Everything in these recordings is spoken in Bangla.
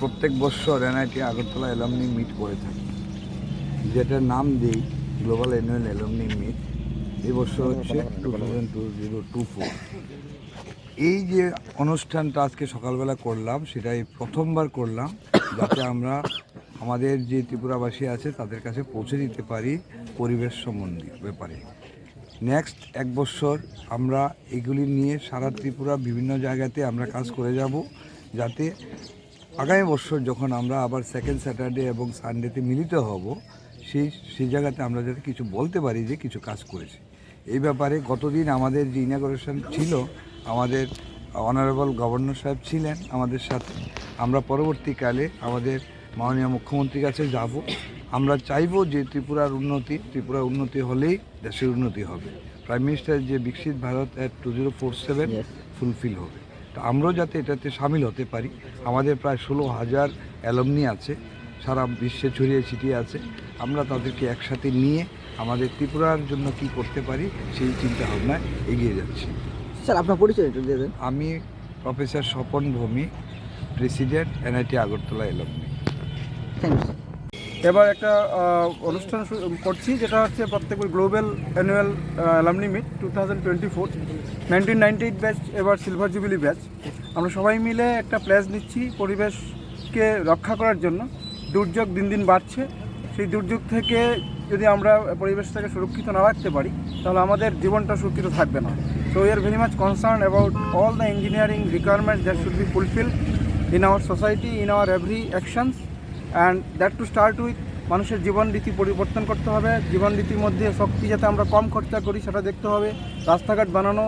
প্রত্যেক বছর এনআইটি আগরতলা অ্যালামনি মিট করে থাকি। যেটার নাম দিই গ্লোবাল অ্যানুয়াল অ্যালামনি মিট এই বছর হচ্ছে two thousand two zero two four এই যে অনুষ্ঠানটা আজকে সকালবেলা করলাম, সেটাই প্রথমবার করলাম, যাতে আমরা আমাদের যে ত্রিপুরাবাসী আছে তাদের কাছে পৌঁছে দিতে পারি পরিবেশ সম্বন্ধী ব্যাপারে। নেক্সট এক বছর আমরা এগুলি নিয়ে সারা ত্রিপুরা বিভিন্ন জায়গাতে আমরা কাজ করে যাব, যাতে আগামী বছর যখন আমরা আবার সেকেন্ড স্যাটারডে এবং সানডেতে মিলিত হব, সেই সেই জায়গাতে আমরা যাতে কিছু বলতে পারি যে কিছু কাজ করেছি। এই ব্যাপারে গতদিন আমাদের যে ইনাগোরেশন ছিল, আমাদের অনারেবল গভর্নর সাহেব ছিলেন আমাদের সাথে। আমরা পরবর্তীকালে আমাদের মাননীয় মুখ্যমন্ত্রীর কাছে যাব। আমরা চাইব যে ত্রিপুরার উন্নতি ত্রিপুরার উন্নতি হলেই দেশের উন্নতি হবে। প্রাইম মিনিস্টার যে বিকশিত Bharat at two zero four seven fulfil হবে। তো আমরাও যাতে এটাতে সামিল হতে পারি। আমাদের প্রায় ষোলো হাজার অ্যালমনি আছে সারা বিশ্বে ছড়িয়ে ছিটিয়ে আছে। আমরা তাদেরকে একসাথে নিয়ে আমাদের ত্রিপুরার জন্য কি করতে পারি সেই চিন্তা ভাবনায় এগিয়ে যাচ্ছি। স্যার আপনার পরিচয় একটু দিয়ে দেন। আমি professor Swapan Bhumi president NIT Agartala alumni thank you এবার একটা অনুষ্ঠান করছি, যেটা হচ্ছে প্রত্যেক global annual alumni meet two thousand twenty four nineteen ninety eight batch এবার সিলভার জুবিলি ব্যাচ আমরা সবাই মিলে একটা প্লেস নিচ্ছি পরিবেশকে রক্ষা করার জন্য। দুর্যোগ দিন দিন বাড়ছে। সেই দুর্যোগ থেকে যদি আমরা পরিবেশটাকে সুরক্ষিত না রাখতে পারি, তাহলে আমাদের জীবনটা সুরক্ষিত থাকবে না। So we are very much concern about all the engineering requirement that should be fulfil in our society in our every actions and that to start with মানুষের জীবন রীতি পরিবর্তন করতে হবে। জীবন রীতির মধ্যে শক্তি যাতে আমরা কম খরচা করি, সেটা দেখতে হবে। রাস্তাঘাট বানানো,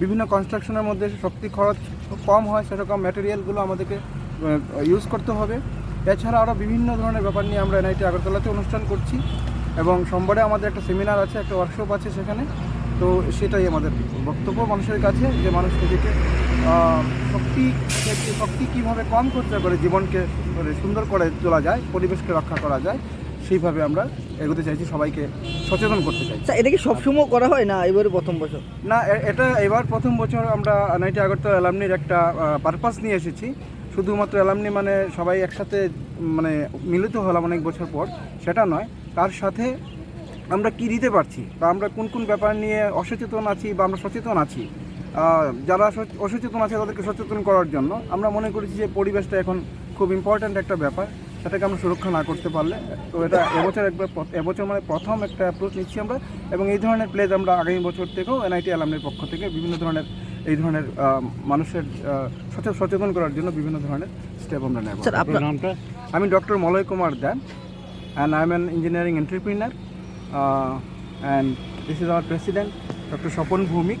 বিভিন্ন কনস্ট্রাকশনের মধ্যে শক্তি খরচ কম হয়, সেরকম ম্যাটেরিয়ালগুলো আমাদেরকে ইউজ করতে হবে। এছাড়া আরও বিভিন্ন ধরনের ব্যাপার নিয়ে আমরা এনআইটি আগরতলাতে অনুষ্ঠান করছি। এবং সোমবারে আমাদের একটা সেমিনার আছে, একটা ওয়ার্কশপ আছে সেখানে। তো সেটাই আমাদের বক্তব্য মানুষের কাছে, যে মানুষ নিজেকে শক্তি শক্তি কীভাবে কম খরচা করে জীবনকে মানে সুন্দর করে তোলা যায় পরিবেশকে রক্ষা করা যায় সেইভাবে আমরা এগোতে চাইছি সবাইকে সচেতন করতে চাই স্যার এটা কি সবসময় করা হয় না এবারে প্রথম বছর? না এটা এবার প্রথম বছর আমরা নাইটি আগরতলা অ্যালামনির একটা পারপাস নিয়ে এসেছি। শুধুমাত্র অ্যালামনি মানে সবাই একসাথে মানে মিলিত হলাম অনেক বছর পর সেটা নয়। তার সাথে আমরা কি দিতে পারছি? বা আমরা কোন কোন ব্যাপার নিয়ে অসচেতন আছি বা আমরা সচেতন আছি? যারা অসচেতন আছে তাদেরকে সচেতন করার জন্য আমরা মনে করেছি যে পরিবেশটা এখন খুব ইম্পর্ট্যান্ট একটা ব্যাপার সেটাকে আমরা সুরক্ষা না করতে পারলে তো এটা এবছর একবার এবছর মানে প্রথম একটা অ্যাপ্রোচ নিচ্ছি আমরা এবং এই ধরনের প্লেজ আমরা আগামী বছর থেকেও এনআইটি অ্যালামনের পক্ষ থেকে বিভিন্ন ধরনের এই ধরনের মানুষের সচেতন করার জন্য বিভিন্ন ধরনের স্টেপ আমরা নেব। আমি doctor Malay Kumar then and I am an engineering entrepreneur and this is our president doctor Swapan Bhowmik.